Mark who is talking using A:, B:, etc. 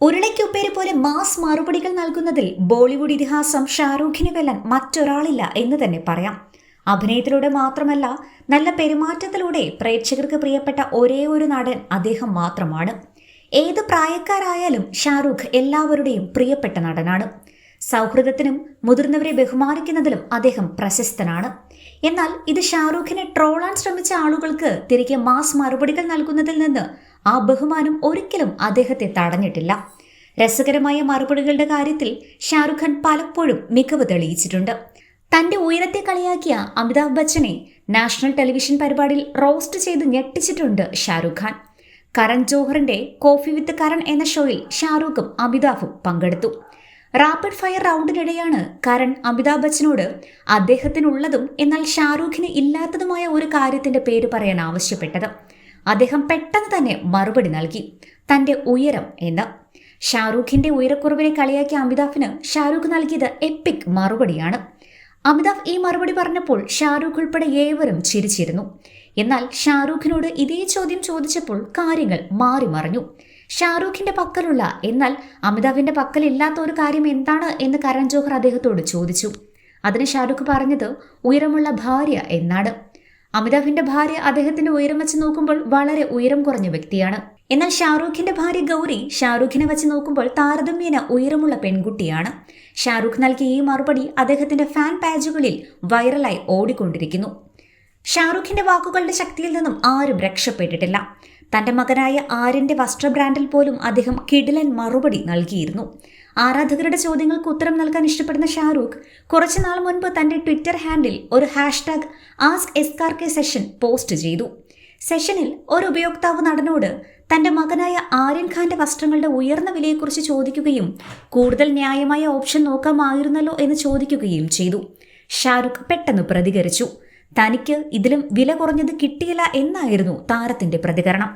A: ഉരുളയ്ക്കുപ്പേര് പോലെ മാസ് മറുപടികൾ നൽകുന്നതിൽ ബോളിവുഡ് ഇതിഹാസം ഷാറൂഖിനെ വെല്ലാൻ മറ്റൊരാളില്ല എന്ന് തന്നെ പറയാം. അഭിനയത്തിലൂടെ മാത്രമല്ല നല്ല പെരുമാറ്റത്തിലൂടെ പ്രേക്ഷകർക്ക് പ്രിയപ്പെട്ട ഒരേ ഒരു നടൻ അദ്ദേഹം മാത്രമാണ്. ഏത് പ്രായക്കാരായാലും ഷാറൂഖ് എല്ലാവരുടെയും പ്രിയപ്പെട്ട നടനാണ്. സൗഹൃദത്തിനും മുതിർന്നവരെ ബഹുമാനിക്കുന്നതിലും അദ്ദേഹം പ്രശസ്തനാണ്. എന്നാൽ ഇത് ഷാറൂഖിനെ ട്രോളാൻ ശ്രമിച്ച ആളുകൾക്ക് തിരികെ മാസ് മറുപടികൾ നൽകുന്നതിൽ നിന്ന് ആ ബഹുമാനം ഒരിക്കലും അദ്ദേഹത്തെ തടഞ്ഞിട്ടില്ല. രസകരമായ മറുപടികളുടെ കാര്യത്തിൽ ഷാറുഖ് ഖാൻ പലപ്പോഴും മികവ് തെളിയിച്ചിട്ടുണ്ട്. തന്റെ ഉയരത്തെ കളിയാക്കിയ അമിതാഭ് ബച്ചനെ നാഷണൽ ടെലിവിഷൻ പരിപാടിയിൽ റോസ്റ്റ് ചെയ്ത് ഞെട്ടിച്ചിട്ടുണ്ട് ഷാറുഖ് ഖാൻ. കരൺ ജോഹറിന്റെ കോഫി വിത്ത് കരൺ എന്ന ഷോയിൽ ഷാറൂഖും അമിതാഭും പങ്കെടുത്തു. റാപ്പിഡ് ഫയർ റൗണ്ടിനിടെയാണ് കരൺ അമിതാഭ് ബച്ചനോട് അദ്ദേഹത്തിനുള്ളതും എന്നാൽ ഷാറൂഖിന് ഇല്ലാത്തതുമായ ഒരു കാര്യത്തിന്റെ പേര് പറയാൻ ആവശ്യപ്പെട്ടത്. അദ്ദേഹം പെട്ടെന്ന് തന്നെ മറുപടി നൽകി. തന്റെ ഉയരം എന്ന്. ഷാറൂഖിന്റെ ഉയരക്കുറവിനെ കളിയാക്കിയ അമിതാഭിന് ഷാറൂഖ് നൽകിയത് എപ്പിക് മറുപടിയാണ്. അമിതാഭ് ഈ മറുപടി പറഞ്ഞപ്പോൾ ഷാറൂഖ് ഉൾപ്പെടെ ഏവരും ചിരിച്ചിരുന്നു. എന്നാൽ ഷാറൂഖിനോട് ഇതേ ചോദ്യം ചോദിച്ചപ്പോൾ കാര്യങ്ങൾ മാറി മറിഞ്ഞു. ഷാറൂഖിന്റെ പക്കലുള്ള എന്നാൽ അമിതാഭിന്റെ പക്കലില്ലാത്ത ഒരു കാര്യം എന്താണ് എന്ന് കരൺ ജോഹർ അദ്ദേഹത്തോട് ചോദിച്ചു. അതിന് ഷാറൂഖ് പറഞ്ഞത് ഉയരമുള്ള ഭാര്യ എന്നാണ്. അമിതാഭിന്റെ ഭാര്യ അദ്ദേഹത്തിന്റെ ഉയരം വെച്ച് നോക്കുമ്പോൾ വളരെ ഉയരം കുറഞ്ഞ വ്യക്തിയാണ്. എന്നാൽ ഷാറൂഖിന്റെ ഭാര്യ ഗൗരി ഷാറൂഖിനെ വെച്ച് നോക്കുമ്പോൾ താരതമ്യേന ഉയരമുള്ള പെൺകുട്ടിയാണ്. ഷാറൂഖ് നൽകിയ ഈ മറുപടി അദ്ദേഹത്തിന്റെ ഫാൻ പേജുകളിൽ വൈറലായി ഓടിക്കൊണ്ടിരിക്കുന്നു. ഷാറൂഖിന്റെ വാക്കുകളുടെ ശക്തിയിൽ നിന്നും ആരും രക്ഷപ്പെട്ടിട്ടില്ല. തന്റെ മകനായ ആര്യന്റെ വസ്ത്ര ബ്രാൻഡിൽ പോലും അദ്ദേഹം കിടിലൻ മറുപടി നൽകിയിരുന്നു. ആരാധകരുടെ ചോദ്യങ്ങൾക്ക് ഉത്തരം നൽകാൻ ഇഷ്ടപ്പെടുന്ന ഷാറൂഖ് കുറച്ചുനാൾ മുൻപ് തന്റെ ട്വിറ്റർ ഹാൻഡിൽ ഒരു hashtag ask S R K session post ചെയ്തു. സെഷനിൽ ഒരു ഉപയോക്താവ് നടനോട് തന്റെ മകനായ ആര്യൻ ഖാന്റെ വസ്ത്രങ്ങളുടെ ഉയർന്ന വിലയെക്കുറിച്ച് ചോദിക്കുകയും കൂടുതൽ ന്യായമായ ഓപ്ഷൻ നോക്കാമായിരുന്നല്ലോ എന്ന് ചോദിക്കുകയും ചെയ്തു. ഷാരൂഖ് പെട്ടെന്ന് പ്രതികരിച്ചു. തനിക്ക് ഇതിലും വില കുറഞ്ഞത് കിട്ടിയില്ല എന്നായിരുന്നു താരത്തിന്റെ പ്രതികരണം.